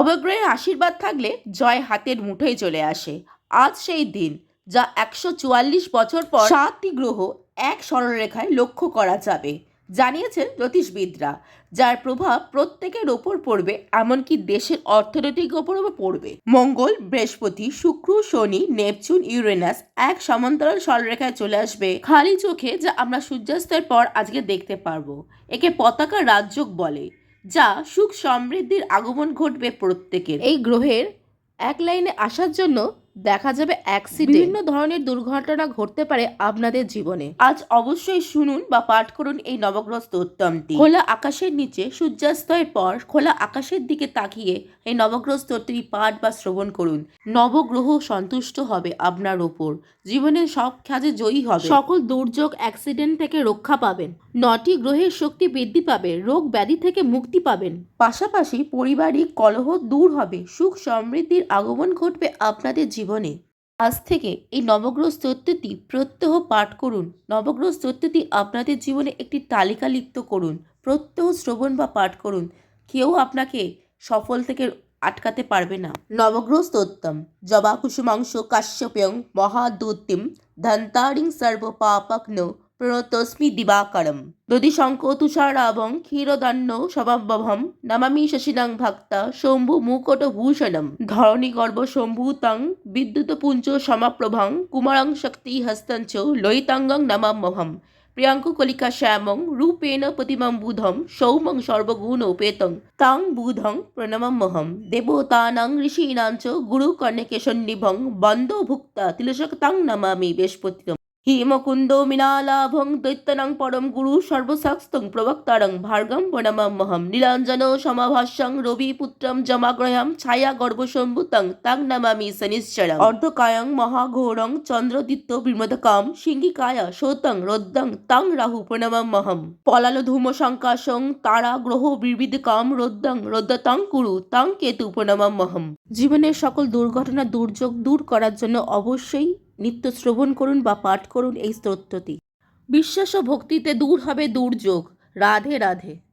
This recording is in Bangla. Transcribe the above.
অবগ্রহের আশীর্বাদ থাকলে জয় হাতের মুঠোয় চলে আসে। আজ সেই দিন যা একশো চুয়াল্লিশ বছর পর সাতটি গ্রহ এক সরলরেখায় লক্ষ্য করা যাবে, জানিয়েছেন জ্যোতিষবিদরা, যার প্রভাব প্রত্যেকের ওপর পড়বে, এমনকি দেশের অর্থনৈতিক ওপরও পড়বে। মঙ্গল, বৃহস্পতি, শুক্র, শনি, নেপচুন, ইউরেনাস এক সমান্তরাল সরলরেখায় চলে আসবে। খালি চোখে যা আমরা সূর্যাস্তের পর আজকে দেখতে পারব, একে পতাকা রাজযোগ বলে। যা সুখ সমৃদ্ধির আগমন ঘটবে প্রত্যেকের। এই গ্রহের এক লাইনে আসার জন্য দেখা যাবে অ্যাক্সিডেন্ট বিভিন্ন ধরনের দুর্ঘটনা ঘটতে পারে আপনাদের জীবনে। আজ অবশ্যই শুনুন বা পাঠ করুন এই নবগ্রহ স্তোত্রমটি খোলা আকাশের নিচে সূর্যাস্তয়ের পর খোলা আকাশের দিকে তাকিয়ে এই নবগ্রহ স্তোত্রটি পাঠ বা শ্রবণ করুন। নবগ্রহ সন্তুষ্ট হবে আপনার ওপর। জীবনের সব কাজে জয়ী হবে। সকল দুর্যোগ অ্যাক্সিডেন্ট থেকে রক্ষা পাবেন। নটি গ্রহের শক্তি বৃদ্ধি পাবে রোগ ব্যাধি থেকে মুক্তি পাবেন। পাশাপাশি পারিবারিক কলহ দূর হবে। সুখ সমৃদ্ধির আগমন ঘটবে আপনাদের জীবনে। আজ থেকে এই নবগ্রহ স্তোত্রটি প্রত্যহ পাঠ করুন। নবগ্রহ স্তোত্রটি আপনাদের জীবনে একটি তালিকা লিপ্ত করুন। প্রত্যহ শ্রবণ বা পাঠ করুন। কেউ আপনাকে সফল থেকে আটকাতে পারবে না। নবগ্রহ স্তোত্তম জবা কুসুমাংশ কাশ্যপ্যং মহাদূতিম ধন্তারিং সর্ব পাপগ্ন প্রণতস্মি দিবাকরম। দধি শঙ্ক তুষারাবং ক্ষীরদান্য স্বভাবভম নমামি শশিনাং ভক্তা শম্ভু মুকট ভূষণম ধরণী গর্ভ শম্ভূতং পুঞ্জ সমাপ্রভং কুমারং শক্তি হস্তঞ্চ লয়িতাঙ্গং নমাম্যহম প্রিয়াঙ্ক কলিকা শ্যামং রূপেণ প্রতিমাম বুধম সৌমং সর্বগুণ উপেতং তাং বুধং প্রণমমহম দেবতানাং ঋষীণাঞ্চ গুরু কর্ণেকেশন্নিভং বন্দো ভুক্তা তিলশক তাং নমামি বৃহস্পতিতম হিমকুন্দ মিনালাভং দৈত্যনাং পরম গুরু সর্বশাস্তং প্রবক্তারং ভার্গম প্রণমাম্যহম নীলাঞ্জন সমাভাষ্যং রবি রবিপুত্রম জমাগ্রহম ছায়া গর্ভসম্ভুতং তাং নমামি শনিশ্চরম অর্ধকায়ং মহাঘোরং চন্দ্রদিত্য বিমদকাম সিংহিকায় সৌতং রোদ্দং তাং রাহু প্রণমাম্যহম পলাল ধূম সংকাশং তারা গ্রহ বিবিধকাম রোদ্দং রোদ্দতং কুরু তাং কেতু প্রণমাম্যহম জীবনের সকল দুর্ঘটনা, দুর্যোগ দূর করার জন্য অবশ্যই নিত্য শ্রবণ করুন বা পাঠ করুন এই স্তোত্রটি। বিশ্বাস ও ভক্তিতে দূর হবে দুর্যোগ। রাধে রাধে।